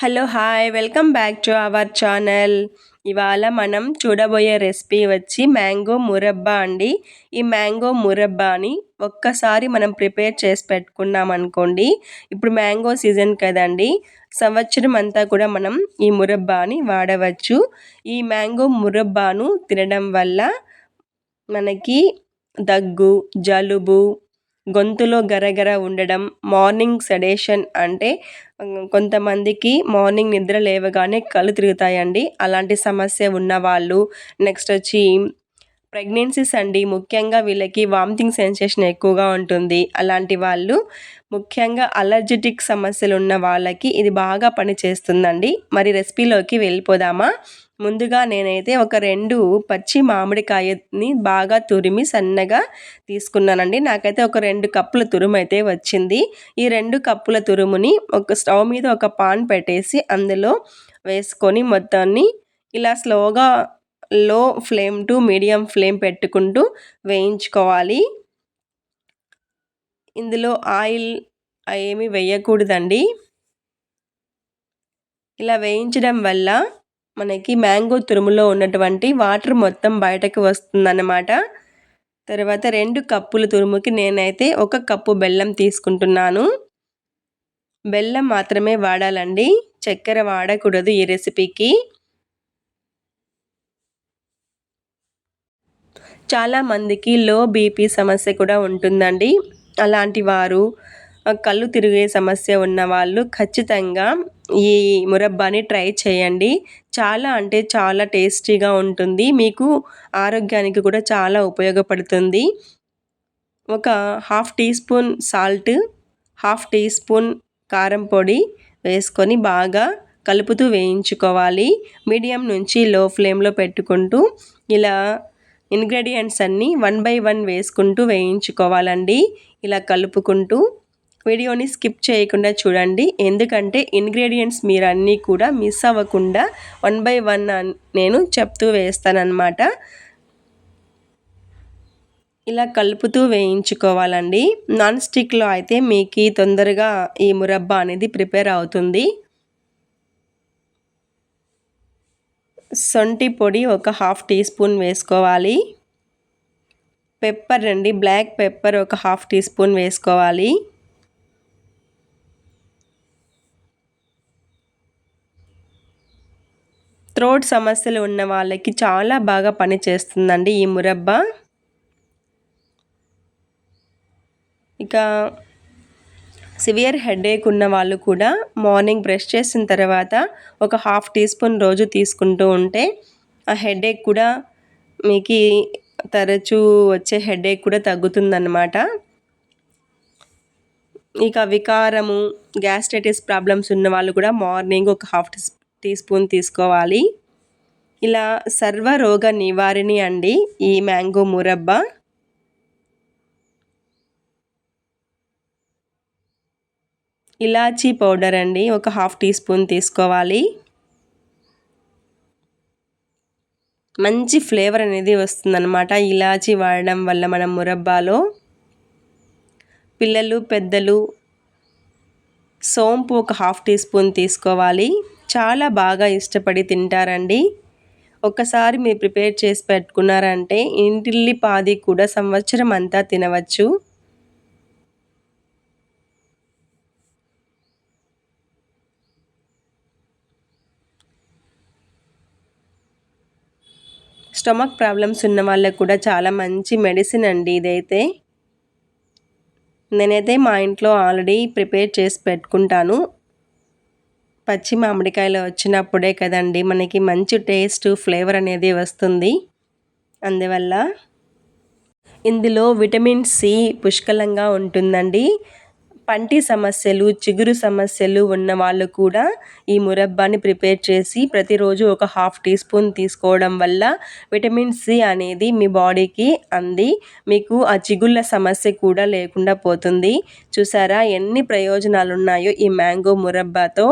Hello hi welcome back to our channel. ఇవాళ మనం చూడబోయే రెసిపీ వచ్చి మ్యాంగో మురబ్బా అండి. ఈ మ్యాంగో మురబ్బాని ఒక్కసారి మనం ప్రిపేర్ చేసి పెట్టుకున్నాం అనుకోండి ఇప్పుడు మ్యాంగో సీజన్ కదండి సంవత్సరం అంతా కూడా మనం ఈ మురబ్బాని వాడవచ్చు. ఈ మ్యాంగో మురబ్బాను తినడం వల్ల మనకి దగ్గు జలుబు గొంతులో గరగర ఉండడం మార్నింగ్ సెడేషన్ అంటే కొంతమందికి మార్నింగ్ నిద్ర లేవగానే కళ్ళు తిరుగుతాయండి. అలాంటి సమస్య ఉన్నవాళ్ళు నెక్స్ట్ వచ్చి ప్రెగ్నెన్సీస్ అండి ముఖ్యంగా వీళ్ళకి వామిటింగ్ సెన్సేషన్ ఎక్కువగా ఉంటుంది. అలాంటి వాళ్ళు ముఖ్యంగా అలర్జెటిక్ సమస్యలు ఉన్న వాళ్ళకి ఇది బాగా పనిచేస్తుందండి మరి రెసిపీలోకి వెళ్ళిపోదామా? ముందుగా నేనైతే ఒక రెండు పచ్చి మామిడికాయని బాగా తురిమి సన్నగా తీసుకున్నానండి. నాకైతే ఒక రెండు కప్పుల తురుము అయితే వచ్చింది. ఈ రెండు కప్పుల తురుముని ఒక స్టవ్ మీద ఒక పాన్ పెట్టేసి అందులో వేసుకొని మొత్తాన్ని ఇలా స్లోగా లో ఫ్లేమ్ టు మీడియం ఫ్లేమ్ పెట్టుకుంటూ వేయించుకోవాలి. ఇందులో ఆయిల్ ఏమి వేయకూడదండి. ఇలా వేయించడం వల్ల మనకి మ్యాంగో తురుములో ఉన్నటువంటి వాటర్ మొత్తం బయటకు వస్తుందన్నమాట. తర్వాత రెండు కప్పుల తురుముకి నేనైతే ఒక కప్పు బెల్లం తీసుకుంటున్నాను. బెల్లం మాత్రమే వాడాలండి. చక్కెర వాడకూడదు ఈ రెసిపీకి. చాలామందికి లో బీపీ సమస్య కూడా ఉంటుందండి. అలాంటి వారు కళ్ళు తిరిగే సమస్య ఉన్న వాళ్ళు ఖచ్చితంగా ఈ మురబ్బాని ట్రై చేయండి. చాలా అంటే చాలా టేస్టీగా ఉంటుంది. మీకు ఆరోగ్యానికి కూడా చాలా ఉపయోగపడుతుంది. ఒక half teaspoon salt half teaspoon కారం పొడి వేసుకొని బాగా కలుపుతూ వేయించుకోవాలి. మీడియం నుంచి లో ఫ్లేమ్లో పెట్టుకుంటూ ఇలా ఇంగ్రీడియంట్స్ అన్నీ వన్ బై వన్ వేసుకుంటూ వేయించుకోవాలండి. ఇలా కలుపుకుంటూ వీడియోని స్కిప్ చేయకుండా చూడండి. ఎందుకంటే ఇంగ్రీడియంట్స్ మీరు అన్నీ కూడా మిస్ అవ్వకుండా వన్ బై వన్ నేను చెప్తూ వేస్తానన్నమాట. ఇలా కలుపుతూ వేయించుకోవాలండి. నాన్ స్టిక్లో అయితే మీకు తొందరగా ఈ మురబ్బా అనేది ప్రిపేర్ అవుతుంది. సొంటి పొడి ఒక హాఫ్ టీ స్పూన్ వేసుకోవాలి. పెప్పర్ అండి బ్లాక్ పెప్పర్ ఒక హాఫ్ టీ స్పూన్ వేసుకోవాలి. థ్రోట్ సమస్యలు ఉన్న వాళ్ళకి చాలా బాగా పనిచేస్తుందండి ఈ మురబ్బా. ఇక సివియర్ హెడేక్ ఉన్న వాళ్ళు కూడా మార్నింగ్ బ్రష్ చేసిన తర్వాత ఒక హాఫ్ టీ స్పూన్ రోజు తీసుకుంటూ ఉంటే ఆ హెడేక్ కూడా మీకు తరచూ వచ్చే హెడేక్ కూడా తగ్గుతుందన్నమాట. ఇక వికారము గ్యాస్ట్రైటిస్ ప్రాబ్లమ్స్ ఉన్న వాళ్ళు కూడా మార్నింగ్ ఒక హాఫ్ టీ స్పూన్ తీసుకోవాలి. ఇలా సర్వరోగ నివారిణి అండి ఈ మ్యాంగో మురబ్బా. ఇలాచీ పౌడర్ అండి ఒక హాఫ్ టీ స్పూన్ తీసుకోవాలి. మంచి ఫ్లేవర్ అనేది వస్తుందన్నమాట ఇలాచీ వాడడం వల్ల మనం మురబ్బాలో. పిల్లలు పెద్దలు సోంపు ఒక హాఫ్ టీ స్పూన్ తీసుకోవాలి. చాలా బాగా ఇష్టపడి తింటారండి. ఒకసారి మీరు ప్రిపేర్ చేసి పెట్టుకున్నారంటే ఇంటిల్లి పాది కూడా సంవత్సరం అంతా తినవచ్చు. స్టమక్ ప్రాబ్లమ్స్ ఉన్న వాళ్ళకు కూడా చాలా మంచి మెడిసిన్ అండి ఇదైతే. నేనైతే మా ఇంట్లో ఆల్రెడీ ప్రిపేర్ చేసి పెట్టుకుంటాను. పచ్చి మామిడికాయలు వచ్చినప్పుడే కదండి మనకి మంచి టేస్ట్ ఫ్లేవర్ అనేది వస్తుంది. అందువల్ల ఇందులో విటమిన్ సి పుష్కలంగా ఉంటుందండి. పంటి సమస్యలు చిగురు సమస్యలు ఉన్న వాళ్ళు కూడా ఈ మురబ్బాని ప్రిపేర్ చేసి ప్రతిరోజు ఒక హాఫ్ టీ స్పూన్ తీసుకోవడం వల్ల విటమిన్ సి అనేది మీ బాడీకి అంది. మీకు ఆ చిగుళ్ళ సమస్య కూడా లేకుండా పోతుంది. చూసారా ఎన్ని ప్రయోజనాలు ఉన్నాయో ఈ మ్యాంగో మురబ్బాతో.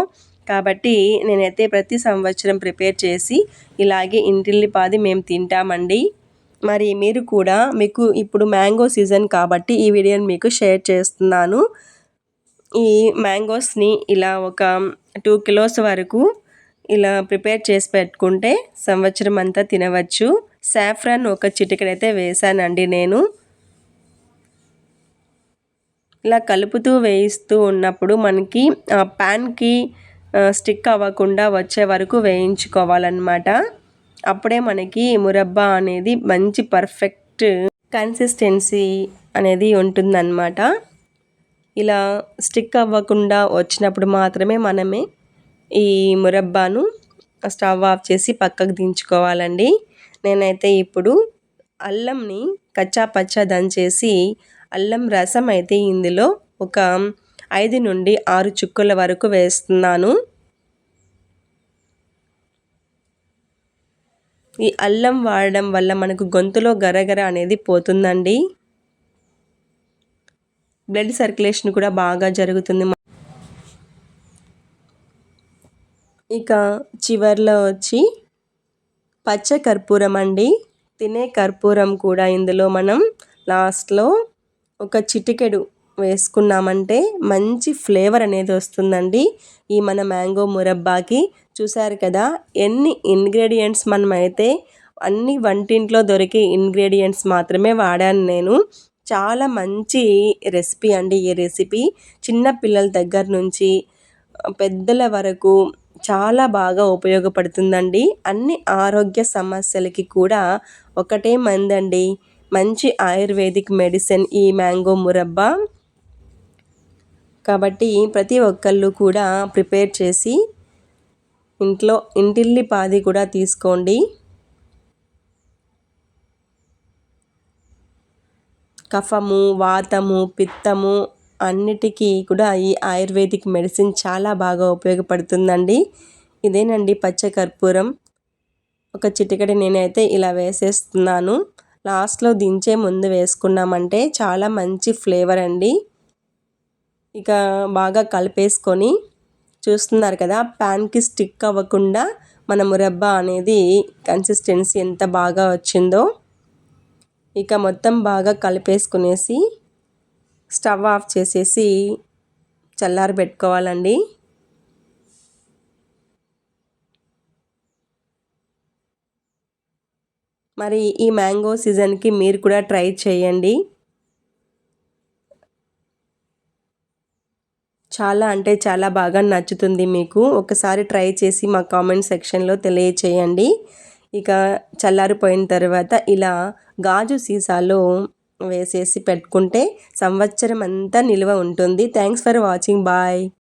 కాబట్టి నేనైతే ప్రతి సంవత్సరం ప్రిపేర్ చేసి ఇలాగే ఇంటిల్లిపాది మేము తింటామండి. మరి మీరు కూడా మీకు ఇప్పుడు మ్యాంగో సీజన్ కాబట్టి ఈ వీడియోని మీకు షేర్ చేస్తున్నాను. ఈ మ్యాంగోస్ని ఇలా ఒక టూ కిలోస్ వరకు ఇలా ప్రిపేర్ చేసి పెట్టుకుంటే సంవత్సరం అంతా తినవచ్చు. సాఫ్రాన్ ఒక చిటికడైతే వేసానండి నేను. ఇలా కలుపుతూ వేయిస్తూ ఉన్నప్పుడు మనకి ఆ ప్యాన్కి స్టిక్ అవ్వకుండా వచ్చే వరకు వేయించుకోవాలన్నమాట. అప్పుడే మనకి మురబ్బా అనేది మంచి పర్ఫెక్ట్ కన్సిస్టెన్సీ అనేది ఉంటుందన్నమాట. ఇలా స్టిక్ అవ్వకుండా వచ్చినప్పుడు మాత్రమే మనమే ఈ మురబ్బాను స్టవ్ ఆఫ్ చేసి పక్కకు దించుకోవాలండి. నేనైతే ఇప్పుడు అల్లంని కచ్చా పచ్చా దంచేసి అల్లం రసం అయితే ఇందులో ఒక ఐదు నుండి ఆరు చుక్కల వరకు వేస్తున్నాను. ఈ అల్లం వాడడం వల్ల మనకు గొంతులో గరగర అనేది పోతుందండి. బ్లడ్ సర్క్యులేషన్ కూడా బాగా జరుగుతుంది. ఇక చివర్లో వచ్చి పచ్చ కర్పూరం అండి. తినే కర్పూరం కూడా ఇందులో మనం లాస్ట్లో ఒక చిటికెడు వేసుకున్నామంటే మంచి ఫ్లేవర్ అనేది వస్తుందండి. ఈ మన మ్యాంగో మురబ్బాకి చూసారు కదా ఎన్ని ఇంగ్రీడియంట్స్ మనమైతే అన్ని వంటింట్లో దొరికే ఇంగ్రీడియంట్స్ మాత్రమే వాడాను నేను. చాలా మంచి రెసిపీ అండి ఈ రెసిపీ. చిన్న పిల్లల దగ్గర నుంచి పెద్దల వరకు చాలా బాగా ఉపయోగపడుతుందండి. అన్ని ఆరోగ్య సమస్యలకి కూడా ఒకటే మందండి. మంచి ఆయుర్వేదిక్ మెడిసిన్ ఈ మ్యాంగో మురబ్బా. కాబట్టి ప్రతి ఒక్కళ్ళు కూడా ప్రిపేర్ చేసి ఇంట్లో ఇంటిల్లి పాది కూడా తీసుకోండి. కఫము వాతము పిత్తము అన్నిటికీ కూడా ఈ ఆయుర్వేదిక్ మెడిసిన్ చాలా బాగా ఉపయోగపడుతుందండి. ఇదేనండి పచ్చ కర్పూరం ఒక చిటికడి నేనైతే ఇలా వేసేస్తున్నాను. లాస్ట్లో దించే ముందు వేసుకున్నామంటే చాలా మంచి ఫ్లేవర్ అండి. ఇక బాగా కలిపేసుకొని చూస్తున్నారు కదా ప్యాన్కి స్టిక్ అవ్వకుండా మన రబ్బ అనేది కన్సిస్టెన్సీ ఎంత బాగా వచ్చిందో. ఇక మొత్తం బాగా కలిపేసుకునేసి స్టవ్ ఆఫ్ చేసేసి చల్లారి పెట్టుకోవాలండి. మరి ఈ మ్యాంగో సీజన్కి మీరు కూడా ట్రై చేయండి. చాలా అంటే చాలా బాగా నచ్చుతుంది మీకు. ఒకసారి ట్రై చేసి మా కామెంట్ సెక్షన్లో తెలియచేయండి. ఇక చల్లారిపోయిన తర్వాత ఇలా గాజు సీసాలో వేసేసి పెట్టుకుంటే సంవత్సరం అంతా నిల్వ ఉంటుంది. Thanks for watching bye